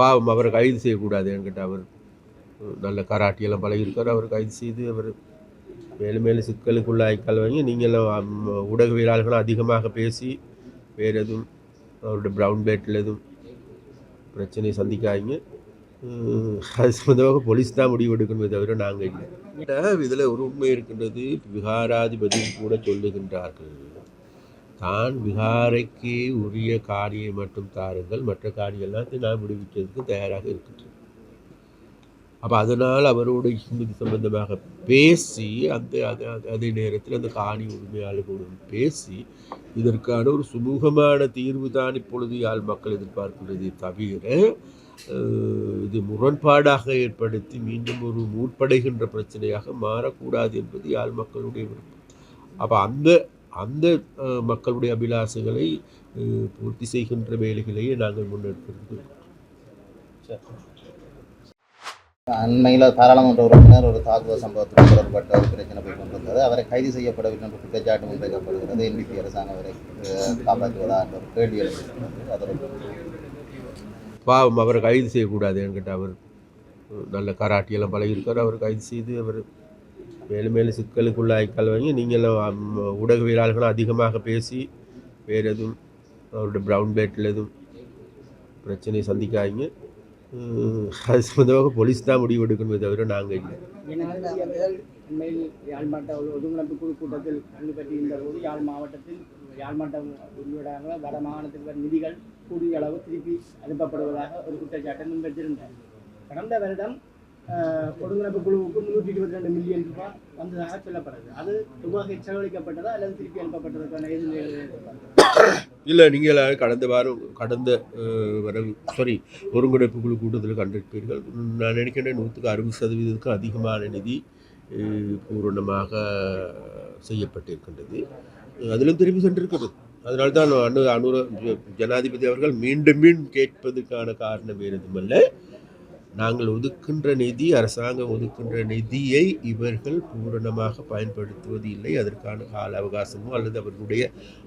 பாவம் அவரை கைது செய்யக்கூடாது என்கிட்ட அவர். நல்ல கராட்டியெல்லாம் பழகியிருக்கார். அவர் கைது செய்து அவர் மேலும் மேலும் சிக்கலுக்குள்ளாய்க்கால் வாங்கி நீங்களும் ஊடகவியலாளர்களும் அதிகமாக பேசி வேறு எதுவும் அவருடைய ப்ரௌன் பேட்டில் எதுவும் பிரச்சனையை சந்திக்காதீங்க. அது சம்மந்தமாக போலீஸ் தான் முடிவு எடுக்கணுமே தவிர நாங்கள் இல்லை. இதில் ஒரு உண்மை இருக்கின்றது விகாராதிபதி கூட சொல்லுகின்றார்கள். தான் விகாரைக்கு உரிய காணியை மட்டும் தாருங்கள். மற்ற காணி எல்லாத்தையும் நான் விடுவிக்கிறதுக்கு தயாராக இருக்கின்றேன். அப்போ அதனால் அவரோடு இது சம்பந்தமாக பேசி அந்த அதை அதே நேரத்தில் அந்த காணி உரிமையாளர்களுடன் பேசி இதற்கான ஒரு சுமூகமான தீர்வு தான் இப்பொழுது யாழ் மக்கள் எதிர்பார்க்கிறதே தவிர இது முரண்பாடாக ஏற்படுத்தி மீண்டும் ஒரு மூட்படைகின்ற பிரச்சனையாக மாறக்கூடாது என்பது யாழ் மக்களுடைய விருப்பம். அப்போ அந்த அந்த மக்களுடைய அபிலாசைகளை பூர்த்தி செய்கின்ற வேலைகளையே நாங்கள் முன்னெடுக்கிறது அண்மையில் பாராளுமன்ற உறுப்பினர் ஒரு தாக்குதல் சம்பவத்தில் தொடர்பட்ட ஒரு பிரச்சனை போய் கொண்டிருந்தது. அவரை கைது செய்யப்படவில்லை என்ற குற்றச்சாட்டு முன்வைக்கப்படுகிறது என்பிபி அரசாங்கம் அவரை காப்பாற்றுவதா என்ற ஒரு கேள்வி எழுந்திருக்கிறது அதற்கு பாவம் அவரை கைது செய்யக்கூடாது என்கிட்ட அவர் நல்ல கராட்டியெல்லாம் பழகியிருக்கார். அவர் கைது செய்து அவர் மேலும் மேலும் சிக்கலுக்குள்ளாய்க்கால் வாங்கி நீங்களும் ஊடகவியலாளர்களும் அதிகமாக பேசி வேறு எதுவும் அவருடைய ப்ரௌன் பேட்டில் எதுவும் பிரச்சனையை சந்திக்காதீங்க. அது சம்மந்தமாக போலீஸ் தான் முடிவு எடுக்கணுமே தவிர நாங்கள் இல்லை. அண்மையில் ஒதுங்கிழப்பு குழு கூட்டத்தில் பங்கு பெற்றிருந்த போது யாழ் மாவட்டத்தில் யாழ் மாவட்டம் வட மாகாணத்தில் வரும் நிதிகள் கூடிய அளவு திருப்பி அனுப்பப்படுவதாக ஒரு குற்றச்சாட்டை முன்வைத்திருந்தார் கடந்த வருடம் ஆஹ், குழுவுக்கு முன்னூற்றி இருபத்தி ரெண்டு மில்லியன் ரூபாய் வந்ததாக சொல்லப்படுது. அது துபாக செலவழிக்கப்பட்டதா அல்லது திருப்பி அனுப்பப்பட்டதற்கான எதிர்ப்பு இல்லை நீங்கள் கடந்த வாரம் கடந்த அஹ், வரவு சாரி ஒருங்கிணைப்பு குழு கூட்டத்தில் கண்டிருப்பீர்கள். நான் நினைக்கின்றேன் நூற்றுக்கு அறுபது சதவீதத்துக்கும் அதிகமான நிதி பூரணமாக செய்யப்பட்டிருக்கின்றது. அதிலும் திரும்பி சென்றிருக்கிறது. அதனால தான் அனு அனுர ஜனாதிபதி அவர்கள் மீண்டும் மீண்டும் கேட்பதற்கான காரணம் வேறு எதுவுமல்ல நாங்கள் ஒதுக்கின்ற நிதி அரசாங்கம் ஒதுக்கின்ற நிதியை இவர்கள் பூரணமாக பயன்படுத்துவது இல்லை. அதற்கான கால அவகாசமோ அல்லது அவர்களுடைய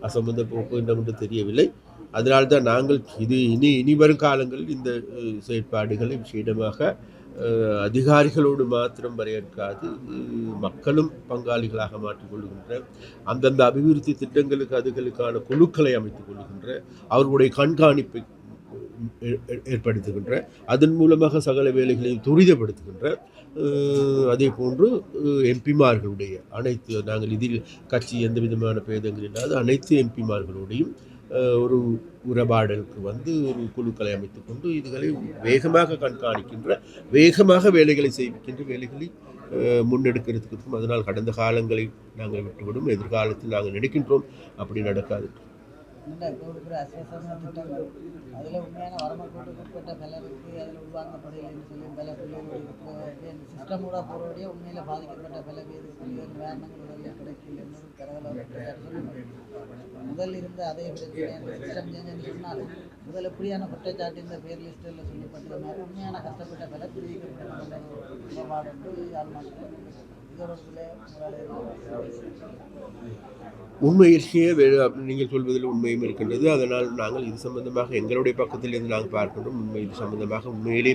அசம்பந்த போக்கு என்னவென்று தெரியவில்லை. அதனால்தான் நாங்கள் இது இனி இனி வரும் காலங்களில் இந்த செயற்பாடுகளை விஷயமாக அதிகாரிகளோடு மாத்திரம் வரையற்காது மக்களும் பங்காளிகளாக மாற்றிக்கொள்கின்ற அந்தந்த அபிவிருத்தி திட்டங்களுக்கு அதுகளுக்கான குழுக்களை அமைத்துக் கொள்கின்ற அவர்களுடைய கண்காணிப்பை ஏற்படுத்துகின்ற அதன் மூலமாக சகல வேலைகளையும் துரிதப்படுத்துகின்ற அதே போன்று எம்பிமார்களுடைய அனைத்து நாங்கள் இதில் கட்சி எந்த விதமான பேதங்கள் இல்லாத அனைத்து எம்பிமார்களுடையும் ஒரு உறவாடலுக்கு வந்து ஒரு குழுக்களை அமைத்து கொண்டு இதுகளை வேகமாக கண்காணிக்கின்ற வேகமாக வேலைகளை செய்விக்கின்ற வேலைகளை முன்னெடுக்கிறதுக்கு அதனால் கடந்த காலங்களை நாங்கள் விட்டுவிடும் எதிர்காலத்தில் நாங்கள் நினைக்கின்றோம். அப்படி நடக்காது. இல்லை இப்போ இருக்கிற அசேசமான திட்டங்கள் அதில் உண்மையான வரம்புக்கு உட்பட்ட பலருக்கு அதில் உள்வாங்கப்படலைன்னு சொல்லி பல பிள்ளைகள் இப்போ இந்த சிஸ்டமோட போகிறோடைய உண்மையில் பாதிக்கப்பட்ட பல பேர் சொல்லி நிவாரணங்கள் உடலில் கிடைக்கல என்னோட பரவலாக முதல் இருந்த அதே பிரச்சனை சிஸ்டம் சேஞ்ச் சொன்னால் முதல் எப்படியான குற்றச்சாட்டு இந்த பேர் லிஸ்டில் சொல்லப்பட்டது மாதிரி உண்மையான கஷ்டப்பட்ட பல பிரிவுகள் நிலப்பாடு யாழ் மக்கள் இதோட உண்மையிலேயே நீங்கள் சொல்வதில் உண்மையும் இருக்கின்றது. அதனால் நாங்கள் இது சம்பந்தமாக எங்களுடைய பக்கத்தில் இருந்து நாங்கள் பார்க்கின்றோம். உண்மை இது சம்பந்தமாக உண்மையிலே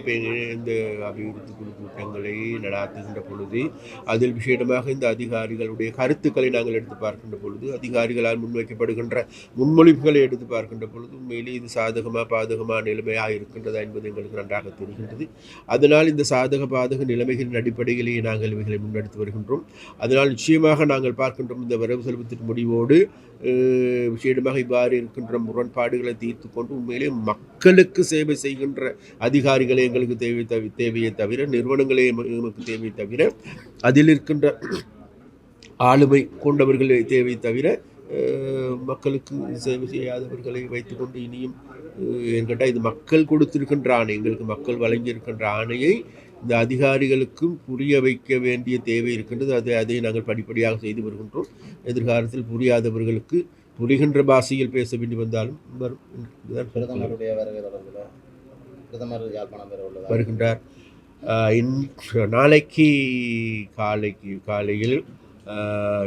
இந்த அபிவிருத்தி குழு கூட்டங்களை நடாத்துகின்ற பொழுது அதில் விஷயமாக இந்த அதிகாரிகளுடைய கருத்துக்களை நாங்கள் எடுத்து பார்க்கின்ற பொழுது அதிகாரிகளால் முன்வைக்கப்படுகின்ற முன்மொழிவுகளை எடுத்து பார்க்கின்ற பொழுது உண்மையிலே இது சாதகமாக பாதகமாக நிலைமையாக இருக்கின்றதா என்பது எங்களுக்கு நன்றாக தெரிகின்றது. அதனால் இந்த சாதக பாதக நிலைமைகளின் அடிப்படையிலேயே நாங்கள் இவைகளை முன்னெடுத்து வருகின்றோம் அதனால் நிச்சயமாக நாங்கள் பார்க்கின்றோம் இந்த வரவு செலவு முடிவோடு விஷயமாக இவ்வாறு இருக்கின்ற முரண்பாடுகளை தீர்த்து கொண்டு உண்மையிலே மக்களுக்கு சேவை செய்கின்ற அதிகாரிகளே எங்களுக்கு தேவை தவி தேவையை தவிர நிறுவனங்களே எங்களுக்கு தேவையை தவிர அதில் இருக்கின்ற ஆளுமை கொண்டவர்களே தேவை தவிர மக்களுக்கு சேவை செய்யாதவர்களை வைத்துக்கொண்டு இனியும் என்கிட்ட இது மக்கள் கொடுத்திருக்கின்ற ஆணை எங்களுக்கு மக்கள் வழங்கியிருக்கின்ற ஆணையை இந்த அதிகாரிகளுக்கும் புரிய வைக்க வேண்டிய தேவை இருக்கின்றது. அதை அதை நாங்கள் படிப்படியாக செய்து வருகின்றோம். எதிர்காலத்தில் புரியாதவர்களுக்கு புரிகின்ற பாஷையில் பேச வேண்டி வந்தாலும் வரும். பிரதமருடைய வருகை தொடர்பில் பிரதமர் யாழ்ப்பாணம் பெற உள்ளதா வருகின்றார். இன்- நாளைக்கு காலைக்கு காலையில்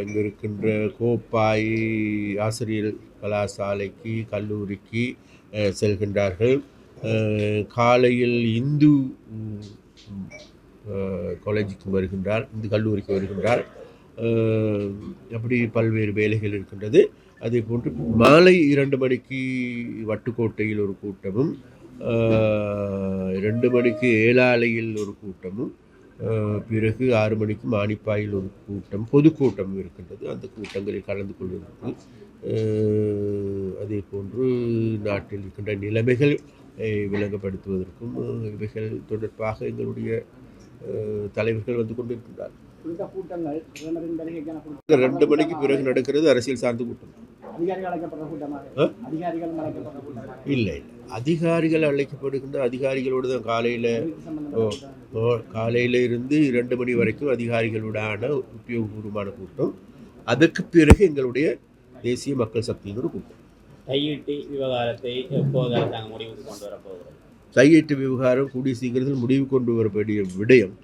இங்கு இருக்கின்ற கோப்பாய் ஆசிரியர் கலாசாலைக்கு கல்லூரிக்கு செல்கின்றார்கள். காலையில் இந்து காலேஜுக்கு வருகின்றார் இந்து கல்லூரிக்கு வருகின்றார். அப்படி பல்வேறு வேலைகள் இருக்கின்றது. அதே போன்று மாலை இரண்டு மணிக்கு வட்டுக்கோட்டையில் ஒரு கூட்டமும் ரெண்டு மணிக்கு ஏழாலையில் ஒரு கூட்டமும் பிறகு ஆறு மணிக்கு மானிப்பாயில் ஒரு கூட்டம் பொதுக்கூட்டம் இருக்கின்றது. அந்த கூட்டங்களில் கலந்து கொள்வதற்கு அதே போன்று நாட்டில் இருக்கின்ற நிலைமைகள் விளங்கப்படுத்துவதற்கும் இவைகள் தொடர்பாக எங்களுடைய தலைவர்கள் வந்து கூட்டம். ரெண்டு மணிக்கு பிறகு நடக்கிறது அரசியல் சார்ந்த கூட்டம். இல்லை இல்லை. அதிகாரிகள் அழைக்கப்படுகின்ற அதிகாரிகளோடு தான் காலையில் இதுக்கு சம்பந்தப்பட்ட கூட்டம். காலையில் இருந்து இரண்டு மணி வரைக்கும் அதிகாரிகளுடான உத்தியோகபூர்வமான கூட்டம். அதற்கு பிறகு எங்களுடைய தேசிய மக்கள் ஒரு கூட்டம். கையீட்டு விவகாரத்தை எப்போது அரசாங்கம் முடிவுக்கு கொண்டு வரப்போகிறது கையெட்டு விவகாரம் கூடிய சீக்கிரத்தில் முடிவு கொண்டு வரக்கூடிய விடயம்.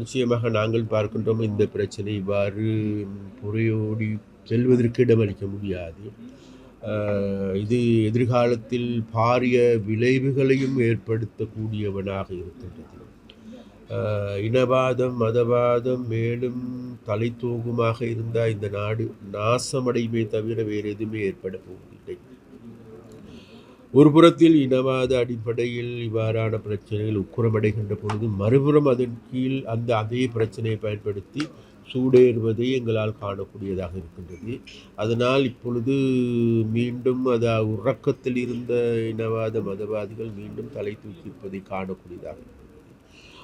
நிச்சயமாக நாங்கள் பார்க்கின்றோம் இந்த பிரச்சனை இவ்வாறு புறையோடி செல்வதற்கு இடமளிக்க முடியாது. இது எதிர்காலத்தில் பாரிய விளைவுகளையும் ஏற்படுத்தக்கூடியவனாக இருக்கின்றது. இனவாதம் மதவாதம் மேலும் தலை தூங்குமாக இருந்தால் இந்த நாடு நாசமடையுமே தவிர வேறு எதுவுமே ஏற்பட போவதில்லை. ஒரு புறத்தில் இனவாத அடிப்படையில் இவ்வாறான பிரச்சனைகள் உக்குரமடைகின்ற பொழுது மறுபுறம் அதன் கீழ் அந்த அதே பிரச்சனையை பயன்படுத்தி சூடேறுவதை எங்களால் காணக்கூடியதாக இருக்கின்றது. அதனால் இப்பொழுது மீண்டும் அது உறக்கத்தில் இருந்த இனவாத மதவாதிகள் மீண்டும் தலை தூக்கியிருப்பதை காணக்கூடியதாக இருக்கிறது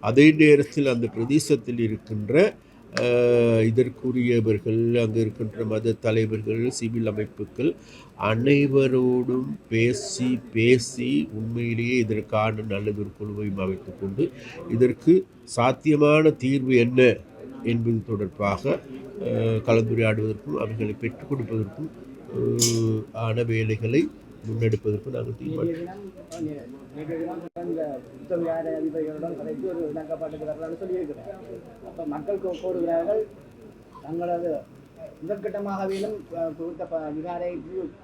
அதே நேரத்தில் அந்த பிரதேசத்தில் இருக்கின்ற இதற்குரியவர்கள் அங்கு இருக்கின்ற மத தலைவர்கள் சிவில் அமைப்புகள் அனைவரோடும் பேசி பேசி உண்மையிலேயே இதற்கான நல்லதொரு குழுவையும் அமைத்து கொண்டு இதற்கு சாத்தியமான தீர்வு என்ன என்பது தொடர்பாக கலந்துரையாடுவதற்கும் அவர்களை பெற்றுக் கொடுப்பதற்கும் ஆன வேலைகளை முன்னெடுப்பதற்கும் நாங்கள் தீர்மானிக்கிறோம். நேற்றைய தினம் நேற்றைய தினம் இந்த புத்தவியார அதிபதிகளுடன் கலைத்து ஒரு இணக்கப்பாட்டுக்கு வரலாம்னு சொல்லியிருக்கிறேன் அப்போ மக்கள் கோ- கோருகிறார்கள் தங்களது முதற்கட்டமாகவேலும் அஹ், கொடுத்த ப- விகாரை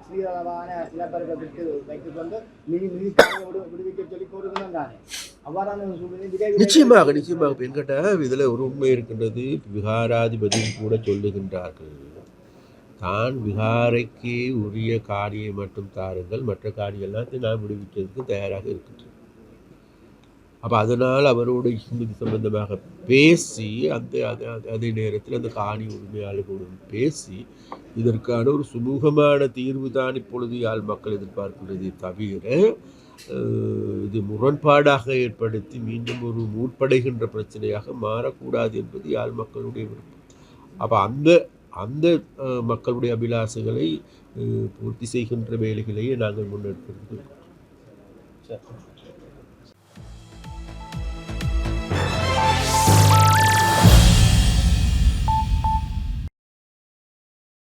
சிறிதளவான நிலப்பரப்பை விட்டு வைத்துக் கொண்டு மினி விடு விடுவிக்க சொல்லி கோருகிறோம் தானே அவ்வாறான சூழ்நிலை நிச்சயமாக நிச்சயமாக பெண்கட்ட இதில் ஒரு உண்மை இருக்கின்றது. விகாராதிபதியும் கூட சொல்லுகின்றார்கள். தான் விகாரைக்கு உரிய காரியை மட்டும் தாருங்கள். மற்ற காரியம் எல்லாத்தையும் நான் விடுவிக்கிறதுக்கு தயாராக இருக்கின்றேன். அப்போ அதனால் அவரோட இது சம்பந்தமாக பேசி அந்த அதை அதே நேரத்தில் அந்த காணி உரிமையாளர்களுடன் பேசி இதற்கான ஒரு சுமூகமான தீர்வு தான் இப்பொழுது யாழ் மக்கள் எதிர்பார்க்கின்றதே தவிர இது முரண்பாடாக ஏற்படுத்தி மீண்டும் ஒரு மூட்படைகின்ற பிரச்சனையாக மாறக்கூடாது என்பது யாழ் மக்களுடைய விருப்பம். அப்போ அந்த அந்த மக்களுடைய அபிலாசைகளை பூர்த்தி செய்கின்ற வேலைகளையே நாங்கள் முன்னெடுத்திருக்கிறோம்.